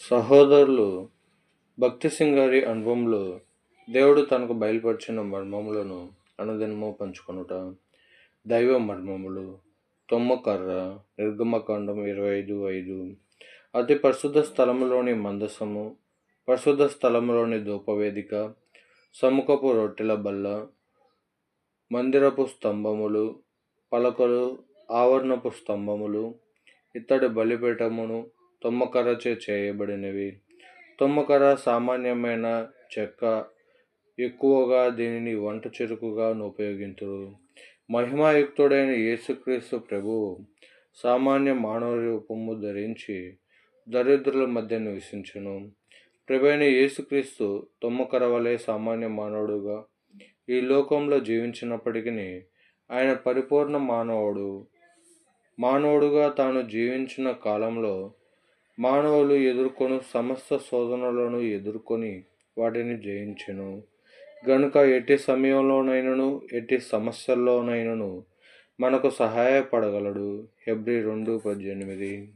సహోదరులు భక్తి సింగారి అనుభవంలో దేవుడు తనకు బయలుపరిచిన మర్మములను అనుదినము పంచుకొనుట దైవ మర్మములు తొమ్మకర్ర నిర్గమకాండం ఇరవై ఐదు ఐదు అతి పరిశుద్ధ స్థలములోని మందసము పరిశుద్ధ స్థలంలోని ధూపవేదిక సముఖపు రొట్టెల బల్ల మందిరపు స్తంభములు పలకలు ఆవరణపు స్తంభములు ఇత్తడి బలిపీఠమును తుమ్మకర్రచే చేయబడినవి. తుమ్మకర్ర సామాన్యమైన చెక్క ఎక్కువగా దీనిని వంట చెరుకుగా ఉపయోగించరు మహిమాయుక్తుడైన యేసుక్రీస్తు ప్రభువు సామాన్య మానవ రూపము ధరించి దరిద్రుల మధ్య నివసించను. ప్రభైన యేసుక్రీస్తు తొమ్మకర వలె సామాన్య మానవుడుగా ఈ లోకంలో జీవించినప్పటికీ ఆయన పరిపూర్ణ మానవుడు. మానవుడుగా తాను జీవించిన కాలంలో మానవులు ఎదుర్కొను సమస్త శోధనలను ఎదుర్కొని వాటిని జయించెను. గనుక ఎట్టి సమయంలోనైనను ఎట్టి సమస్యల్లోనైనను మనకు సహాయపడగలడు. ఎబ్రి రెండు పద్దెనిమిది.